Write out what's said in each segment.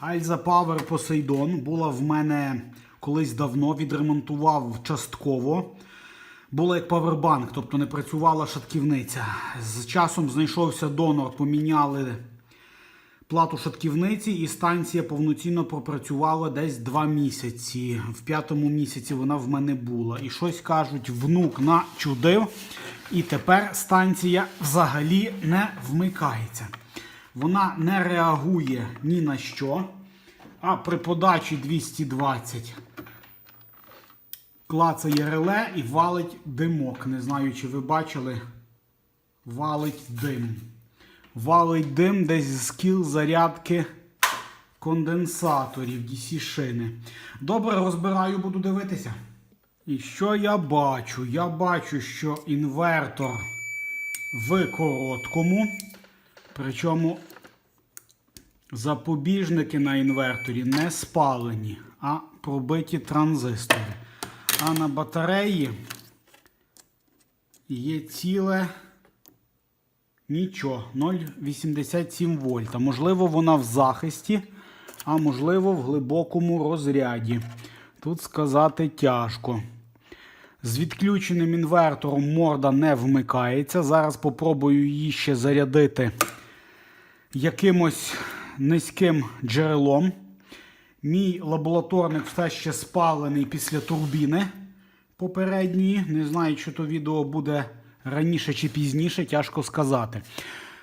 Альза Power Poseidon була в мене колись давно, відремонтував частково. Була як павербанк, тобто не працювала шатківниця. З часом знайшовся донор, поміняли плату шатківниці, і станція повноцінно пропрацювала десь два місяці. В п'ятому місяці вона в мене була. І щось кажуть, внук начудив, і тепер станція взагалі не вмикається. Вона не реагує ні на що. А при подачі 220 клацає реле і валить димок. Не знаю, чи ви бачили. Валить дим. Валить дим десь з кіл зарядки конденсаторів DC шини. Добре, розбираю, буду дивитися. І що я бачу? Я бачу, що інвертор в короткому. Причому запобіжники на інверторі не спалені, а пробиті транзистори. А на батареї є ціле нічого, 0,87 вольта. Можливо, вона в захисті, а можливо, в глибокому розряді. Тут сказати тяжко. З відключеним інвертором морда не вмикається. Зараз попробую її ще зарядити якимось низьким джерелом. Мій лабораторник все ще спалений після турбіни попередньої. Не знаю, чи то відео буде раніше чи пізніше, тяжко сказати.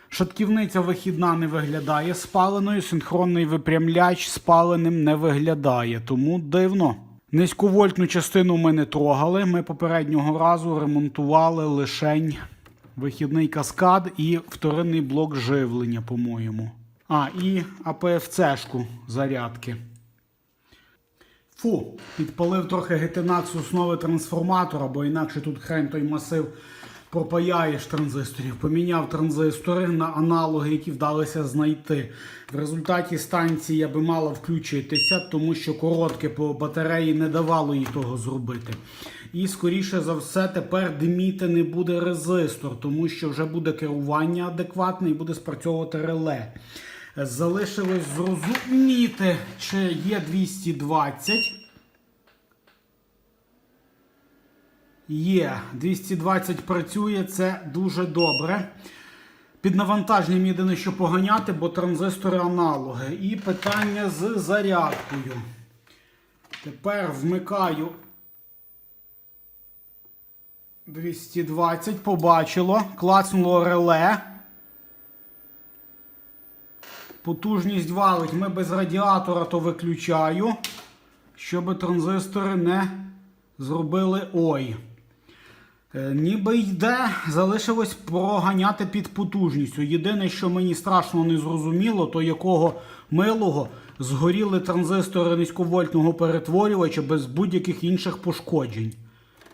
Шатківниця вихідна не виглядає спаленою, синхронний випрямляч спаленим не виглядає, тому дивно. Низьковольтну частину ми не трогали. Ми попереднього разу ремонтували лишень вихідний каскад і вторинний блок живлення, по-моєму. А, і АПФЦ-шку зарядки. Фу, підпалив трохи гетинат основи трансформатора, бо інакше тут хрен той масив пропаяєш транзисторів. Поміняв транзистори на аналоги, які вдалося знайти. В результаті станція би мала включитися, тому що коротке по батареї не давало їй того зробити. І, скоріше за все, тепер диміти не буде резистор, тому що вже буде керування адекватне і буде спрацьовувати реле. Залишилось зрозуміти, чи є 220. Є, 220 працює, це дуже добре. Під навантаженням єдине, що поганяти, бо транзистори аналоги. І питання з зарядкою. Тепер вмикаю 220, побачило, клацнуло реле. Потужність валить. Ми без радіатора то виключаю, щоб транзистори не зробили ой. Е, Ніби йде, залишилось проганяти під потужністю. Єдине, що мені страшно не зрозуміло, то якого милого згоріли транзистори низьковольтного перетворювача без будь-яких інших пошкоджень.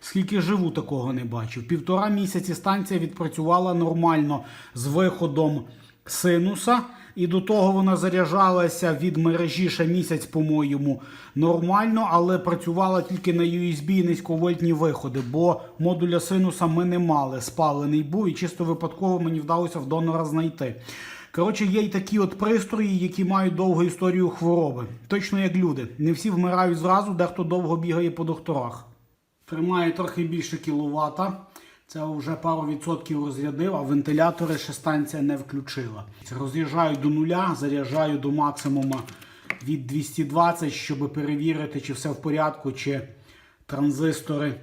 Скільки живу, такого не бачив. Півтора місяці станція відпрацювала нормально з виходом синуса. І до того вона заряджалася від мережі ще місяць, по-моєму, нормально, але працювала тільки на USB і низьковольтні виходи, бо модуля синуса ми не мали. Спалений був і чисто випадково мені вдалося в донора знайти. Коротше, є й такі от пристрої, які мають довгу історію хвороби. Точно як люди. Не всі вмирають зразу, дехто довго бігає по докторах. Тримає трохи більше кіловата. Це вже пару відсотків розрядив, а вентилятори ще станція не включила. Роз'їжджаю до нуля, заряджаю до максимума від 220, щоб перевірити, чи все в порядку, чи транзистори,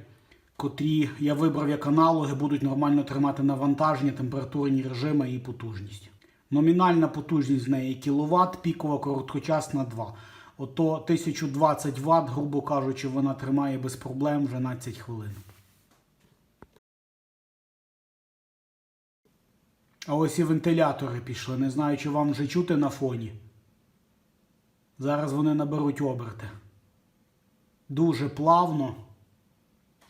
котрі я вибрав як аналоги, будуть нормально тримати навантаження, температурні режими і потужність. Номінальна потужність в неї кіловат, пікова короткочасна 2. Ото 1020 Вт, грубо кажучи, вона тримає без проблем вже 12 хвилин. А ось і вентилятори пішли. Не знаю, чи вам вже чути на фоні. Зараз вони наберуть оберти. Дуже плавно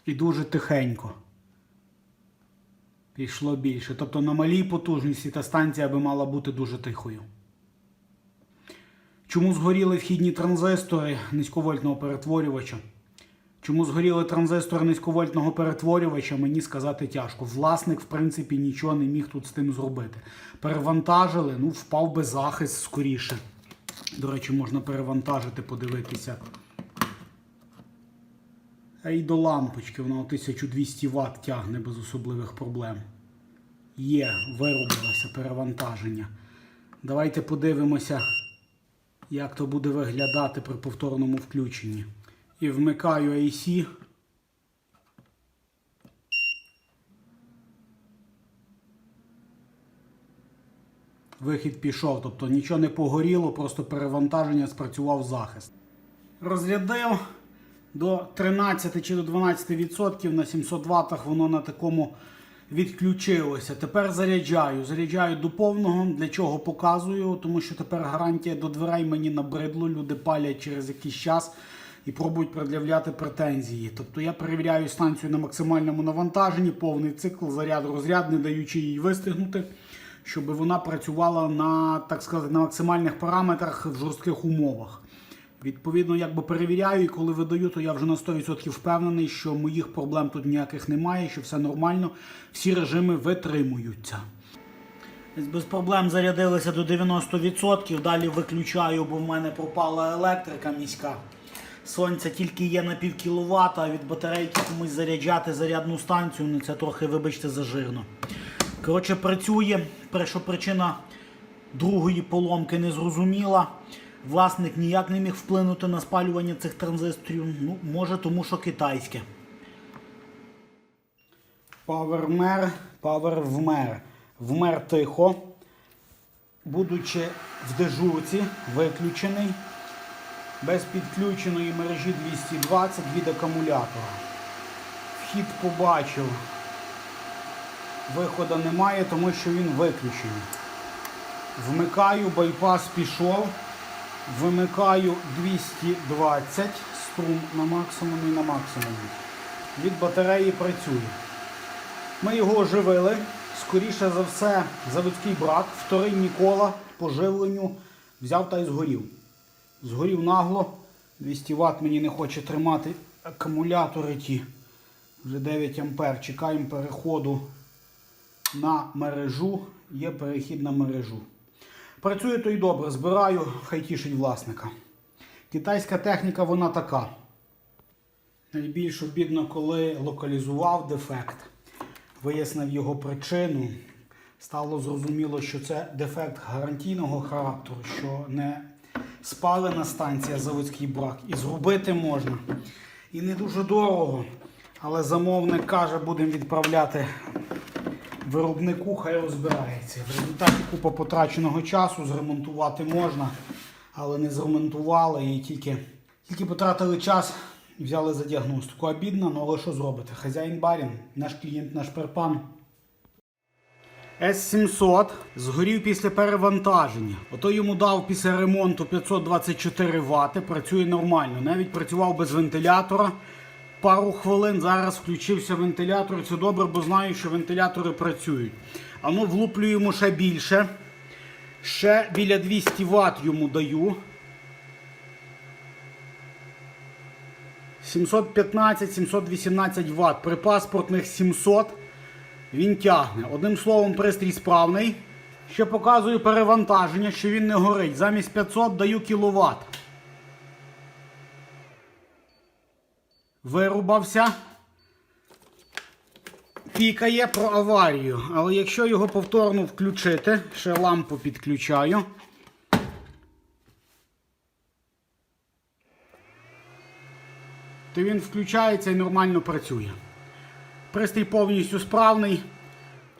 і дуже тихенько. Пішло більше. Тобто на малій потужності та станція би мала бути дуже тихою. Чому згоріли вхідні транзистори низьковольтного перетворювача? Чому згоріли транзистори низьковольтного перетворювача, мені сказати тяжко. Власник, в принципі, нічого не міг тут з тим зробити. Перевантажили, ну, впав би захист скоріше. До речі, можна перевантажити, подивитися. А і до лампочки вона 1200 Вт тягне без особливих проблем. Є, виробилося перевантаження. Давайте подивимося, як то буде виглядати при повторному включенні. І вмикаю AC. Вихід пішов, тобто нічого не погоріло, просто перевантаження спрацював захист. Розрядив до 13 чи до 12% на 700 Вт воно на такому відключилося. Тепер заряджаю. Заряджаю до повного. Для чого показую? Тому що тепер гарантія до дверей мені набридло. Люди палять через якийсь час і пробують пред'являти претензії. Тобто я перевіряю станцію на максимальному навантаженні, повний цикл, заряд, розряд, не даючи їй вистигнути, щоб вона працювала на, так сказати, на максимальних параметрах в жорстких умовах. Відповідно, якби перевіряю, і коли видаю, то я вже на 100% впевнений, що моїх проблем тут ніяких немає, що все нормально, всі режими витримуються. Без проблем зарядилися до 90%, далі виключаю, бо в мене пропала електрика міська. Сонця тільки є на пів кіловата, а від батарейки комусь заряджати зарядну станцію, ну це трохи, вибачте, зажирно. Коротше, працює. Перша причина другої поломки не зрозуміла. Власник ніяк не міг вплинути на спалювання цих транзисторів. Ну, може, тому що китайське. Павермер, павер вмер. Вмер тихо. Будучи в дежурці, виключений. Без підключеної мережі 220 від акумулятора. Вхід побачив. Виходу немає, тому що він виключений. Вмикаю, байпас пішов. Вимикаю 220 струм на максимумі на максимумі. Від батареї працює. Ми його оживили. Скоріше за все, заводський брак, вторинні кола по живленню взяв та й згорів. Згорів нагло. 200 Вт мені не хоче тримати акумулятори ті. Вже 9 ампер. Чекаємо переходу на мережу. Є перехід на мережу. Працює то й добре, збираю, хай тішить власника. Китайська техніка вона така. Найбільш обідно, коли локалізував дефект, вияснив його причину. Стало зрозуміло, що це дефект гарантійного характеру, що не спалена станція заводський брак. І зробити можна. І не дуже дорого. Але замовник каже, будемо відправляти виробнику, хай розбирається. В результаті купа потраченого часу зремонтувати можна, але не зремонтували і тільки, тільки потратили час взяли за діагностику. Обідно, ну але що зробити? Хазяїн барін, наш клієнт, наш перпан. С700 згорів після перевантаження. Ото йому дав після ремонту 524 Вт, працює нормально. Навіть працював без вентилятора. Пару хвилин зараз включився вентилятор. Це добре, бо знаю, що вентилятори працюють. А ну влуплюємо ще більше. Ще біля 200 Вт йому даю. 715-718 Вт. При паспортних 700 він тягне. Одним словом, пристрій справний. Ще показую перевантаження, що він не горить. Замість 500 даю кіловат. Вирубався. Пікає про аварію. Але якщо його повторно включити, ще лампу підключаю. То він включається і нормально працює. Пристрій повністю справний.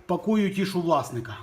Пакую тішу власника.